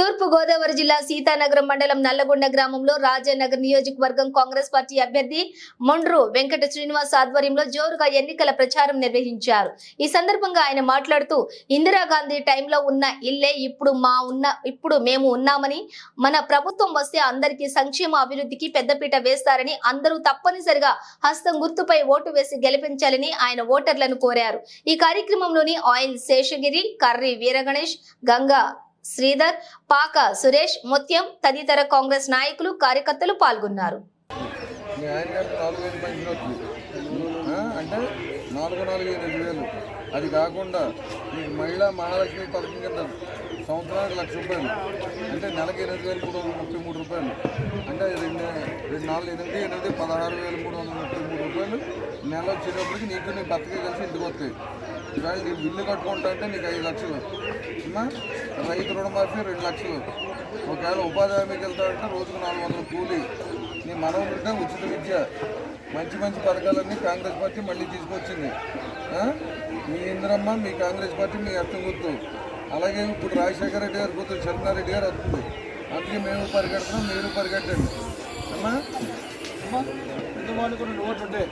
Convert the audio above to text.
తూర్పు గోదావరి జిల్లా సీతానగరం మండలం నల్లగొండ గ్రామంలో రాజానగర్ నియోజకవర్గం కాంగ్రెస్ పార్టీ అభ్యర్థి మొండ్రు వెంకట శ్రీనివాస్ ఆధ్వర్యంలో జోరుగా ఎన్నికల ప్రచారం నిర్వహించారు. ఈ సందర్భంగా ఆయన మాట్లాడుతూ ఇందిరాగాంధీ టైంలో ఉన్న ఇల్లే ఇప్పుడు మా ఉన్న ఇప్పుడు మేము ఉన్నామని మన ప్రభుత్వం వస్తే అందరికీ సంక్షేమ అభివృద్ధికి పెద్దపీట వేస్తారని అందరూ తప్పనిసరిగా హస్తం గుర్తుపై ఓటు వేసి గెలిపించాలని ఆయన ఓటర్లను కోరారు. ఈ కార్యక్రమంలోని ఆయిల్ శేషగిరి కర్రీ వీరగణేష్ గంగా శ్రీధర్ పాక సురేష్ ముత్యం తదితర కాంగ్రెస్ నాయకులు కార్యకర్తలు పాల్గొన్నారు. అంటే నాలుగు నాలుగు ఎనిమిది వేలు. అది కాకుండా మీకు మహిళా మహాలక్ష్మి పథకం కింద సంవత్సరానికి లక్ష రూపాయలు. అంటే నెలకి ఎనిమిది వేలు మూడు వందల ముప్పై మూడు రూపాయలు. అంటే రెండు రెండు నాలుగు ఎనిమిది ఎనిమిది పదహారు వేలు మూడు వందల ముప్పై మూడు రూపాయలు నెల వచ్చేటప్పటికి నీకు నీ భర్తకి కలిసి ఇంటికి వస్తాయి. ఇవాళ నీ బిల్లు కట్టుకుంటా అంటే నీకు ఐదు లక్షలు. అమ్మా రైతు రుణమాఫీ రెండు లక్షలు. ఒకవేళ ఉపాధి హామీకి వెళ్తాడంటే రోజుకు నాలుగు వందల కూలి. నీ మనవలు ఉచిత విద్య. మంచి మంచి పథకాలన్నీ కాంగ్రెస్ పార్టీ మళ్ళీ తీసుకొచ్చింది. మీ ఇంద్రమ్మ మీ కాంగ్రెస్ పార్టీ మీ అర్థం గుర్తు. అలాగే ఇప్పుడు రాజశేఖర రెడ్డి గారు గుర్తు చంద్రారెడ్డి గారు వస్తుంది. అందుకే మేము పరిగెడుతున్నాం మీరు పరిగెట్టండి. అమ్మా. అమ్మా పెద్దవాళ్ళు కూడా ఓట్లు ఉంటే